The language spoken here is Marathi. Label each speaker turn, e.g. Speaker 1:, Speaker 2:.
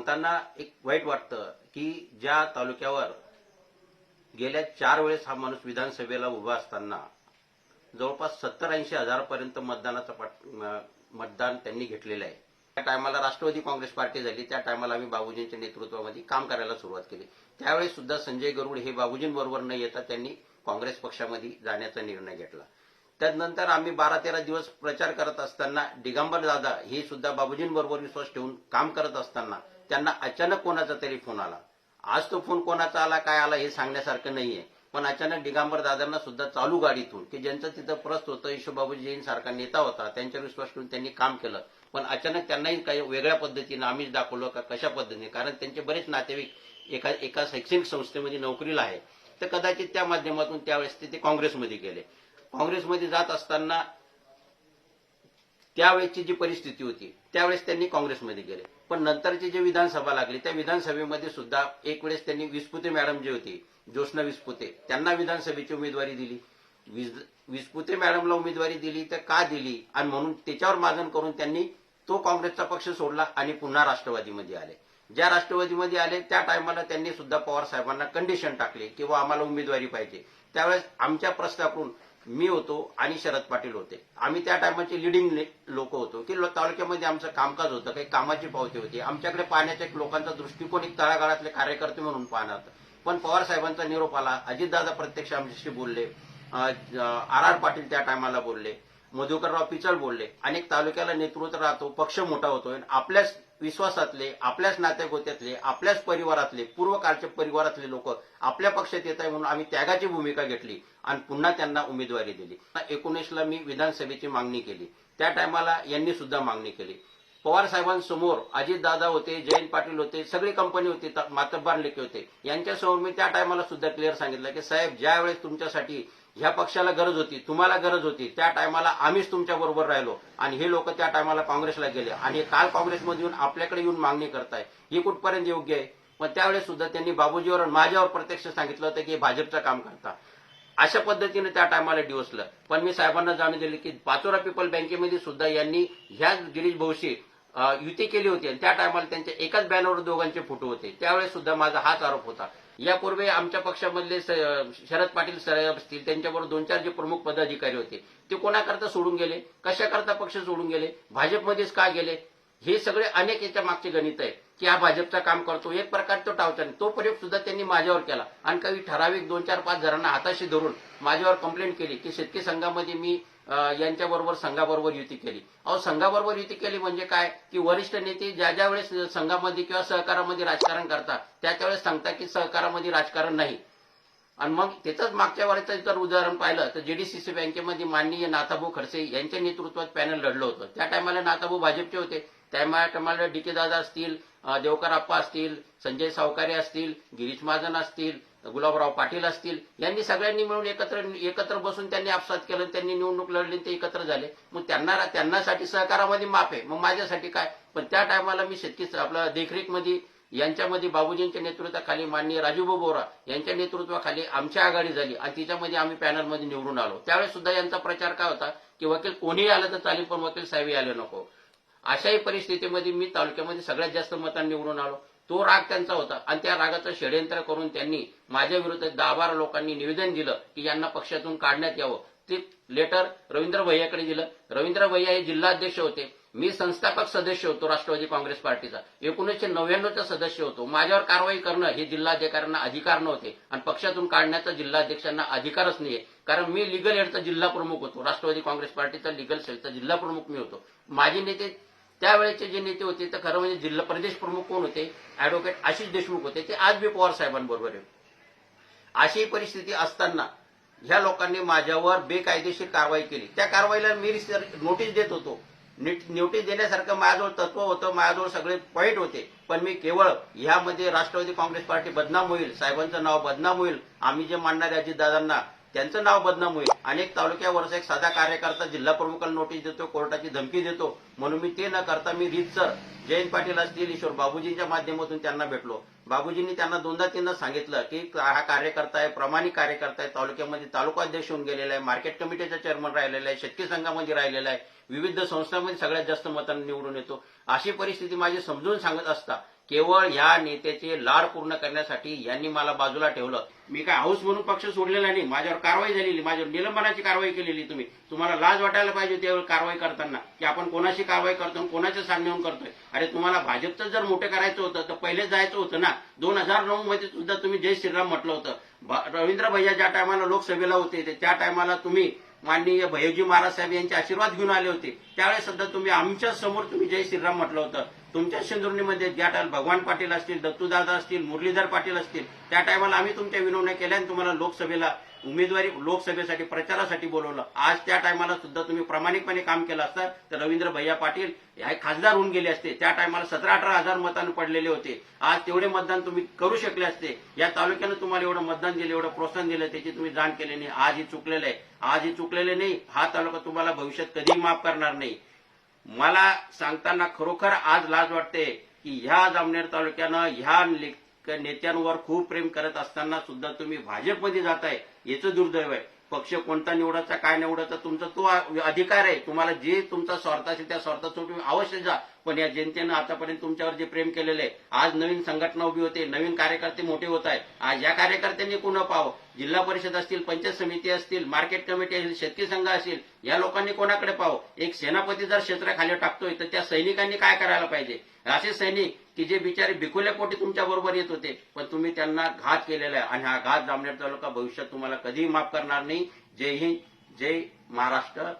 Speaker 1: सांगताना एक वाईट वाटतं की ज्या तालुक्यावर गेल्या चार वेळेस हा माणूस विधानसभेला उभा असताना जवळपास सत्तर ऐंशी हजारापर्यंत मतदानाचं मतदान त्यांनी घेतलेलं आहे. त्या टायमाला राष्ट्रवादी काँग्रेस पार्टी झाली. त्या टायमाला आम्ही बाबूजींच्या नेतृत्वामध्ये काम करायला सुरुवात केली. त्यावेळेस सुद्धा संजय गरुड हे बाबूजींबरोबर न येता त्यांनी काँग्रेस पक्षामध्ये जाण्याचा निर्णय घेतला. त्यानंतर आम्ही बारा तेरा दिवस प्रचार करत असताना दिगंबर दादा हे सुद्धा बाबूजींबरोबर विश्वास ठेवून काम करत असताना त्यांना अचानक कोणाचा तरी फोन आला. आज तो फोन कोणाचा आला काय आला हे सांगण्यासारखं नाहीये. पण अचानक दिगंबर दादांना सुद्धा चालू गाडीतून की ज्यांचं तिथं प्रस्त होतं यशोबाबूजी जैन नेता होता त्यांच्यावर विश्वास ठेवून त्यांनी काम केलं. पण अचानक त्यांनाही काही वेगळ्या पद्धतीनं आम्हीच दाखवलं का कशा पद्धतीने? कारण त्यांचे बरेच नातेवाईक एका एका शैक्षणिक संस्थेमध्ये नोकरीला आहे. तर कदाचित त्या माध्यमातून त्यावेळेस ते ते काँग्रेसमध्ये गेले. काँग्रेसमध्ये जात असताना त्यावेळेची जी परिस्थिती होती त्यावेळेस त्यांनी काँग्रेसमध्ये गेले. पण नंतरची जी विधानसभा लागली त्या विधानसभेमध्ये सुद्धा एक वेळेस त्यांनी विस्पुते मॅडम जी होती ज्योत्ना विस्पुते त्यांना विधानसभेची उमेदवारी दिली. विस्पुते मॅडमला उमेदवारी दिली तर का दिली? आणि म्हणून त्याच्यावर मागण करून त्यांनी तो काँग्रेसचा पक्ष सोडला आणि पुन्हा राष्ट्रवादीमध्ये आले. ज्या राष्ट्रवादीमध्ये आले त्या टायमाला त्यांनी सुद्धा पवार साहेबांना कंडिशन टाकले किंवा आम्हाला उमेदवारी पाहिजे. त्यावेळेस आमच्या प्रस्तावाकडून मी होतो आणि शरद पाटील होते. आम्ही त्या टायमाचे लिडिंग लोक होतो. की तालुक्यामध्ये आमचं कामकाज होतं काही कामाची पावती होती. आमच्याकडे पाहण्याचा एक लोकांचा दृष्टिकोन एक तळागाळातले कार्यकर्ते म्हणून पाहणार पण पवार साहेबांचा निरोप आला अजितदादा प्रत्यक्ष आमच्याशी बोलले आर आर पाटील त्या टायमाला बोलले मधुकरराव पिचल बोलले. अनेक तालुक्याला नेतृत्व राहतो पक्ष मोठा होतोय. आपल्याच विश्वासातले आपल्याच नात्यागोत्यातले आपल्याच परिवारातले पूर्वकाळच्या परिवारातले लोक आपल्या पक्षात येत आहे म्हणून आम्ही त्यागाची भूमिका घेतली आणि पुन्हा त्यांना उमेदवारी दिली. एकोणीसला मी विधानसभेची मागणी केली. त्या टायमाला यांनी सुद्धा मागणी केली. पवार साहेबांसमोर अजितदादा होते जयंत पाटील होते सगळी कंपनी होती मातब्बार लेखे होते. यांच्यासमोर मी त्या टायमाला सुद्धा क्लिअर सांगितलं की साहेब ज्या वेळेस तुमच्यासाठी ह्या पक्षाला गरज होती तुम्हाला गरज होती त्या टायमाला आम्हीच तुमच्या बरोबर राहिलो. आणि हे लोक त्या टायमाला काँग्रेसला गेले. आणि काल काँग्रेसमध्ये येऊन आपल्याकडे येऊन मागणी करताय. ही कुठपर्यंत योग्य आहे? पण त्यावेळेस सुद्धा त्यांनी बाबूजीवर माझ्यावर प्रत्यक्ष सांगितलं होतं की भाजपचं काम करता. अशा पद्धतीने त्या टायमाला डिवसलं पण मी साहेबांना जाणून दिले की पाचोरा पीपल बँकेमध्ये सुद्धा यांनी ह्या गिरीश भाऊशी युती केली होती. आणि त्या टायमाला त्यांच्या एकाच बॅनरवर दोघांचे फोटो होते. त्यावेळेस सुद्धा माझा हाच आरोप होता. यापूर्वी आमच्या पक्षामधले शरद पाटील साहेब असतील त्यांच्याबरोबर दोन चार जे प्रमुख पदाधिकारी होते ते कोणाकरता सोडून गेले? कशाकरता पक्ष सोडून गेले? भाजपमध्येच का गेले? हे सगळे अनेक याच्या मागचे गणित आहे. की हा भाजपचा काम करतो एक प्रकार तो टावचा तो प्रयोग सुद्धा त्यांनी माझ्यावर केला. आणि काही ठराविक दोन चार पाच जणांना हाताशी धरून माझ्यावर कंप्लेंट केली की शेतकरी संघामध्ये मी यांच्याबरोबर संघाबरोबर युती केली. अहो संघाबरोबर युती केली म्हणजे काय? की वरिष्ठ नेते ज्या ज्या वेळेस संघामध्ये किंवा सहकारामध्ये राजकारण करतात त्या त्यावेळेस सांगतात की सहकारामध्ये राजकारण नाही. आणि मग त्याचंच मागच्या वेळेचं जर उदाहरण पाहिलं तर जेडीसीसी बँकेमध्ये माननीय नाथाभाऊ खडसे यांच्या नेतृत्वात पॅनल लढलं होतं. त्या टायमाला नाथाभाऊ भाजपचे होते. त्या टायमाला डी के दादा असतील अं, देवकर आप्पा असतील संजय सावकारे असतील गिरीश महाजन असतील गुलाबराव पाटील असतील यांनी सगळ्यांनी मिळून एकत्र एकत्र बसून त्यांनी आपसात केलं त्यांनी निवडणूक लढली ते एकत्र झाले. मग त्यांना त्यांनासाठी सहकारामध्ये माफ आहे. मग माझ्यासाठी काय? पण त्या टायमाला मी शेतकी आपलं देखरेखमध्ये यांच्यामध्ये बाबूजींच्या नेतृत्वाखाली माननीय राजूभाऊ बोरा यांच्या नेतृत्वाखाली आमची आघाडी झाली आणि तिच्यामध्ये आम्ही पॅनलमध्ये निवडून आलो. त्यावेळेस सुद्धा यांचा प्रचार काय होता की वकील कोणीही आलं तर चालेल पण वकील साहेबही आले नको. अशाही परिस्थितीमध्ये मी तालुक्यामध्ये सगळ्यात जास्त मतांनी निवडून आलो. तो राग त्यांचा होता. आणि त्या रागाचं षडयंत्र करून त्यांनी माझ्या विरुद्ध दहा बारा लोकांनी निवेदन दिलं की यांना पक्षातून काढण्यात यावं. ते लेटर रवींद्र भैयाकडे दिलं. रवींद्र भैया हे जिल्हाध्यक्ष होते. मी संस्थापक सदस्य होतो राष्ट्रवादी काँग्रेस पार्टीचा. एकोणीसशे नव्याण्णवचा सदस्य होतो. माझ्यावर कारवाई करणं हे जिल्हाधिकाऱ्यांना अधिकार नव्हते. आणि पक्षातून काढण्याचा जिल्हाध्यक्षांना अधिकारच नाहीये. कारण मी लिगल हेडचा जिल्हा प्रमुख होतो. राष्ट्रवादी काँग्रेस पार्टीचा लिगल सेलचा जिल्हा प्रमुख मी होतो. माझे नेते त्यावेळेचे जे नेते होते तर खरं म्हणजे जिल्हा प्रदेश प्रमुख कोण होते? ऍडव्होकेट आशिष देशमुख होते. ते आज बी पवार साहेबांबरोबर आहे अशी परिस्थिती असताना ह्या लोकांनी माझ्यावर बेकायदेशीर कारवाई केली. त्या कारवाईला मी रिसर- नोटीस देत होतो. नोटीस देण्यासारखं माझ्याजवळ तत्व होतं माझ्याजवळ सगळे पॉईंट होते. पण मी केवळ ह्यामध्ये राष्ट्रवादी काँग्रेस पार्टी बदनाम होईल साहेबांचं नाव बदनाम होईल आम्ही जे मानणारे अजितदादांना त्यांचं नाव बदनाम होईल अनेक तालुक्यावरचा एक साधा कार्यकर्ता जिल्हा प्रमुखाला नोटीस देतो कोर्टाची धमकी देतो. म्हणून मी ते न करता मी रीतसर जयंत पाटील असतील ईश्वर बाबूजींच्या माध्यमातून त्यांना भेटलो. बाबूजींनी त्यांना दोनदा तीनदा सांगितलं की हा कार्यकर्ता आहे प्रामाणिक कार्यकर्ता आहे तालुक्यामध्ये तालुका अध्यक्ष होऊन गेलेला आहे मार्केट कमिटीचा चेअरमन राहिलेला आहे शेतकरी संघामध्ये राहिलेला आहे विविध संस्थांमध्ये सगळ्यात जास्त मतांनी निवडून येतो. अशी परिस्थिती माझी समजून सांगत असता केवळ ह्या नेत्याचे लाड पूर्ण करण्यासाठी यांनी मला बाजूला ठेवलं. मी काय हाऊस म्हणून पक्ष सोडलेला नाही माझ्यावर कारवाई झालेली माझ्यावर निलंबनाची कारवाई केलेली तुम्ही. तुम्हाला लाज वाटायला पाहिजे त्यावेळी कारवाई करताना की आपण कोणाशी कारवाई करतो आणि कोणाच्या सांगण्याहून करतोय. अरे तुम्हाला भाजपचं जर मोठं करायचं होतं तर पहिले जायचं होतं ना. दोन हजार नऊ मध्ये सुद्धा तुम्ही जय श्रीराम म्हटलं होतं. रवींद्र भैया ज्या टायमाला लोकसभेला होते ते त्या टायमाला तुम्ही माननीय भैयजी महाराज साहेब यांचे आशीर्वाद घेऊन आले होते. त्यावेळेस सुद्धा तुम्ही आमच्यासमोर तुम्ही जय श्रीराम म्हटलं होतं. तुमच्या सिंधुर्णीमध्ये ज्या टायमा भगवान पाटील असतील दत्तूदादा असतील मुरलीधर पाटील असतील त्या टायमाला आम्ही तुमच्या विनवण्या केल्या आणि तुम्हाला लोकसभेला उमेदवारी लोकसभेसाठी प्रचारासाठी बोलवलं. आज त्या टायमाला सुद्धा तुम्ही प्रामाणिकपणे काम केलं असतं. तर रवींद्र भैया पाटील हे खासदार होऊन गेले असते. त्या टायमाला सतरा अठरा हजार मतांनी पडलेले होते. आज तेवढे मतदान तुम्ही करू शकले असते. या तालुक्यानं तुम्हाला एवढं मतदान दिलं एवढं प्रोत्साहन दिलं त्याची तुम्ही जाण केली नाही. आज ही चुकलेलं आहे. आज ही चुकलेले नाही हा तालुका तुम्हाला भविष्यात कधीही माफ करणार नाही. मला सांगताना खरोखर आज लाज वाटते की ह्या जामनेर तालुक्यानं ह्या नेत्यांवर खूप प्रेम करत असताना सुद्धा तुम्ही भाजपमध्ये जाताय याचं दुर्दैव आहे. पक्ष कोणता निवडायचा काय निवडायचा तुमचा तो अधिकार आहे. तुम्हाला जे तुमचा स्वार्थ असेल त्या स्वार्थात तुम्ही अवश्य जा. पण या जनतेनं आतापर्यंत तुमच्यावर जे प्रेम केलेलं आहे आज नवीन संघटना उभी होते नवीन कार्यकर्ते मोठे होत आहे आज या कार्यकर्त्यांनी कोणा पाहावं? जिल्हा परिषद असतील पंचायत समिती असतील मार्केट कमिटी असतील शेतकरी संघ असेल या लोकांनी कोणाकडे पाहावं? एक सेनापती जर क्षेत्राखाली टाकतोय तर त्या सैनिकांनी काय करायला पाहिजे? असे सैनिक की जे बिचारे भिकुल्या पोटी तुमच्या बरोबर येत होते पण तुम्ही त्यांना घात केलेला आहे. आणि हा घात जामनेर तालुका भविष्यात तुम्हाला कधीही माफ करणार नाही. जय हिंद जय महाराष्ट्र.